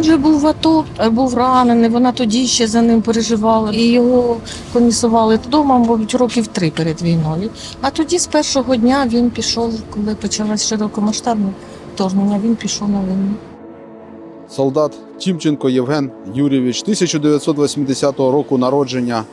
вже був в АТО, е, був ранений. Вона тоді ще за ним переживала. І його комісували вдома, мабуть, років три перед війною. А тоді з першого дня він пішов, коли почалось широкомасштабне вторгнення, він пішов на війну. Солдат Тімченко Євген Юрійович 1980 року народження.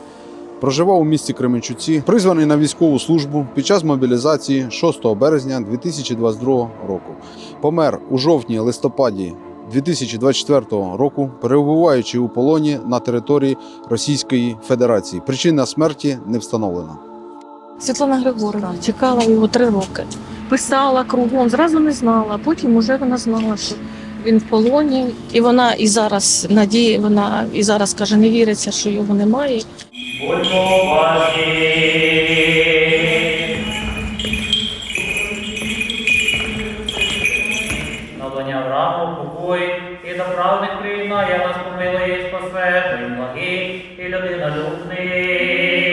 Проживав у місті Кременчуці, призваний на військову службу під час мобілізації 6 березня 2022 року. Помер у жовтні-листопаді 2024 року, перебуваючи у полоні на території Російської Федерації. Причина смерті не встановлена. Світлана Григорівна чекала його три роки. Писала кругом, зразу не знала. Потім уже вона знала, що він в полоні, і вона і зараз надіє, вона і зараз каже, не віриться, що його немає. Будьмо уважні. Надання врагу, покой, і до правди приєднає нас помилує і спасе, бо й благий, і людина любний.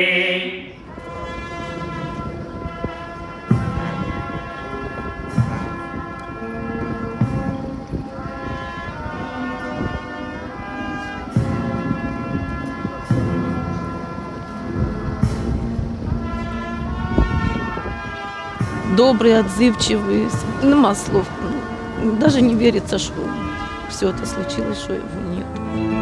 добрый, отзывчивый. Нема слов. даже не верится, что все это случилось, что его нет.